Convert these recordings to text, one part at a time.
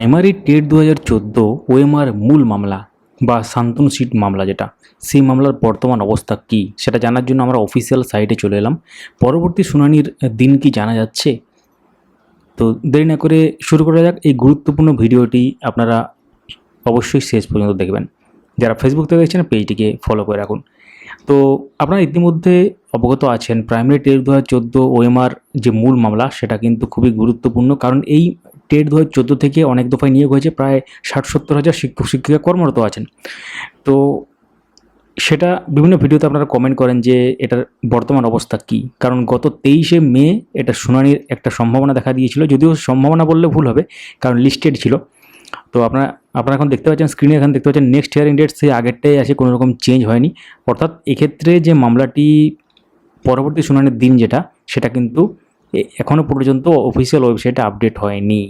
MRE TET দু হাজার চোদ্দ ওএমআর মূল মামলা বা শান্তনু সিট মামলা যেটা, সেই মামলার বর্তমান অবস্থা কী সেটা জানার জন্য আমরা অফিসিয়াল সাইটে চলে এলাম। পরবর্তী শুনানির দিন কি জানা যাচ্ছে? তো দেরি না করে শুরু করা যাক। এই গুরুত্বপূর্ণ ভিডিওটি আপনারা অবশ্যই শেষ পর্যন্ত দেখবেন। যারা ফেসবুক থেকে দেখছেন, পেজটিকে ফলো করে রাখুন। তো আপনারা ইতিমধ্যে অবগত আছেন প্রাইমারি টেট দু হাজার চোদ্দ ওএমআর যে মূল মামলা সেটা কিন্তু খুবই গুরুত্বপূর্ণ। কারণ এই টেট দু হাজার চোদ্দ থেকে অনেক দফায় নিয়োগ হয়েছে, প্রায় ষাট সত্তর হাজার শিক্ষক শিক্ষিকা কর্মরত আছেন। তো সেটা বিভিন্ন ভিডিওতে আপনারা কমেন্ট করেন যে এটার বর্তমান অবস্থা কী। কারণ গত তেইশে মে এটা শুনানির একটা সম্ভাবনা দেখা দিয়েছিল, যদিও সম্ভাবনা বললে ভুল হবে, কারণ লিস্টেড ছিল। তো আপনারা আপনারা এখন দেখতে পাচ্ছেন স্ক্রিনে এখন দেখতে পাচ্ছেন নেক্সট হিয়ারিং ডেট সেই আগেরটাই আছে, কোনো রকম চেঞ্জ হয়নি। অর্থাৎ এক্ষেত্রে যে মামলাটি পরবর্তী শুনানির দিন যেটা, সেটা কিন্তু এখনও পর্যন্ত অফিসিয়াল ওয়েবসাইটে আপডেট হয়নি।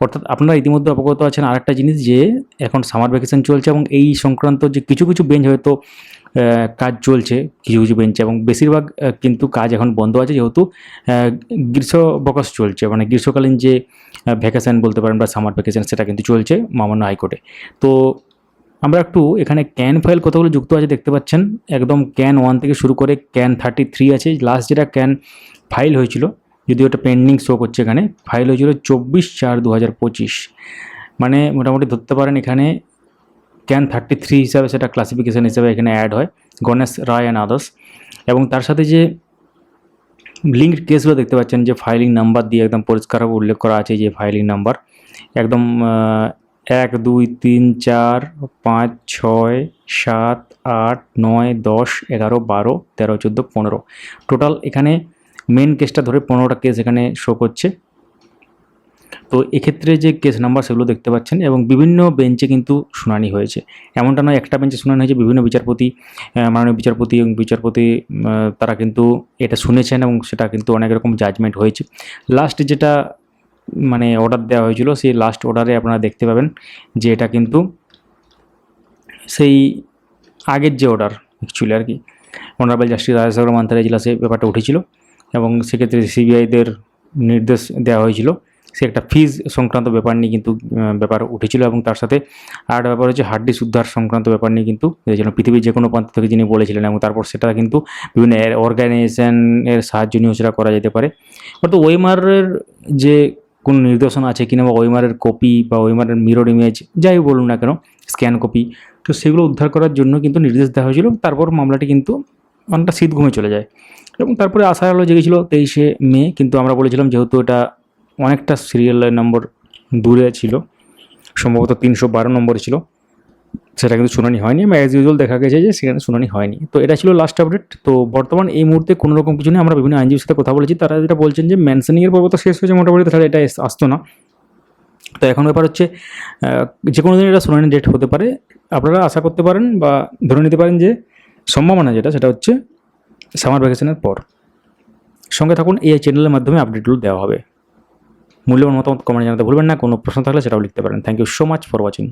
অর্থাৎ আপনারা ইতিমধ্যে অবগত আছেন আরেকটা জিনিস যে এখন সামার ভ্যাকেশন চলছে এবং এই সংক্রান্ত যে কিছু কিছু বেঞ্চ হয়তো কাজ চলছে কিছু কিছু বেঞ্চে এবং বেশিরভাগ কিন্তু কাজ এখন বন্ধ আছে যেহেতু আহ, গ্রীষ্ম বকস চলছে। মানে গ্রীষ্মকালীন যে ভ্যাকেশন বলতে পারেন বা সামার ভ্যাকেশন সেটা কিন্তু চলছে মামান্য হাইকোর্টে। তো আমরা একটু এখানে ক্যান ফাইল কতগুলো যুক্ত আছে দেখতে পাচ্ছেন। একদম ক্যান ওয়ান থেকে শুরু করে ক্যান থার্টি থ্রি আছে। লাস্ট যেটা ক্যান ফাইল হয়েছিল যদিও ওটা পেন্ডিং শো করছে এখানে ফাইল হয়েছিল চব্বিশ চার দু হাজার পঁচিশ। মানে মোটামুটি ধরতে পারেন এখানে ক্যান থার্টি থ্রি হিসাবে সেটা ক্লাসিফিকেশন হিসাবে এখানে অ্যাড হয় গণেশ রায় অ্যান্ড আদার্স এবং তার সাথে যে লিঙ্কড কেসগুলো দেখতে পাচ্ছেন, যে ফাইলিং নাম্বার দিয়ে একদম পরিষ্কারভাবে উল্লেখ করা আছে যে ফাইলিং নাম্বার একদম এক, দুই, তিন, চার, পাঁচ, ছয়, সাত, আট, নয়, দশ, এগারো, বারো, তেরো, চোদ্দ, পনেরো। টোটাল এখানে মেন কেসটা ধরে পনেরোটা কেস এখানে শো করছে। তো এক্ষেত্রে যে কেস নাম্বার সেগুলো দেখতে পাচ্ছেন এবং বিভিন্ন বেঞ্চে কিন্তু শুনানি হয়েছে। এমনটা নয়, একটা বেঞ্চে শুনানি হয়েছে, বিভিন্ন বিচারপতি মাননীয় বিচারপতি এবং বিচারপতি তারা কিন্তু এটা শুনেছেন এবং সেটা কিন্তু অনেক রকম জাজমেন্ট হয়েছে। লাস্ট যেটা মানে অর্ডার দেওয়া হয়েছিল, সেই লাস্ট অর্ডারে আপনারা দেখতে পাবেন যে এটা কিন্তু সেই আগের যে অর্ডার অ্যাকচুয়ালি আর কি অনারেবল জাস্টিস রাজসাগর মান্থার এজলাসে ব্যাপারটা উঠেছিল। এবং সেক্ষেত্রে সিবিআইদের নির্দেশ দেওয়া হয়েছিল। সে একটা ফিজ সংক্রান্ত ব্যাপার নিয়ে কিন্তু ব্যাপার উঠেছিল এবং তার সাথে আর ব্যাপার হচ্ছে হাড্ডি উদ্ধার সংক্রান্ত ব্যাপার নিয়ে কিন্তু যেন পৃথিবীর যে কোনো প্রান্ত থেকে যিনি বলেছিলেন এবং তারপর সেটা কিন্তু বিভিন্ন অর্গানাইজেশনের সাহায্য নিয়েও সেটা করা যেতে পারে। অর্থাৎ ওয়েমারের যে কোনো নির্দেশনা আছে কিনা বা ওয়েমারের কপি বা ওয়েমারের মিরর ইমেজ যাই বলুন না কেন স্ক্যান কপি তো সেগুলো উদ্ধার করার জন্য কিন্তু নির্দেশ দেওয়া হয়েছিল তারপর মামলাটি কিন্তু অনেকটা শীত ঘুমে চলে যায়। এবং তারপরে আশা আলো জেগেছিল তেইশে মে, কিন্তু আমরা বলেছিলাম যেহেতু এটা অনেকটা সিরিয়াল নম্বর দূরে ছিল, সম্ভবত তিনশো বারো নম্বরে ছিল, সেটা কিন্তু শুনানি হয়নি। এবং অ্যাজ ইউজুয়াল দেখা গেছে যে সেখানে শুনানি হয়নি। তো এটা ছিল লাস্ট আপডেট তো বর্তমান এই মুহূর্তে কোনো রকম কিছু নেই। আমরা বিভিন্ন আইনজীবীর সাথে কথা বলেছি। তারা যেটা বলছেন যে ম্যানশনিংয়ের পর্ব তো শেষ হয়েছে মোটামুটি, তাহলে এটা আসতো না। তো এখন ব্যাপার হচ্ছে যে কোনো দিন এটা শুনানি ডেট হতে পারে। আপনারা আশা করতে পারেন বা ধরে নিতে পারেন যে সম্ভাবনা যেটা, সেটা হচ্ছে সামার ভ্যাকেশনের পর। সঙ্গে থাকুন, এই চ্যানেলের মাধ্যমে আপডেটগুলো দেওয়া হবে। মূল্যবান মতামত কমেন্ট জানাতে ভুলবেন না, কোনো প্রশ্ন থাকলে সেটাও লিখতে পারেন। Thank you so much for watching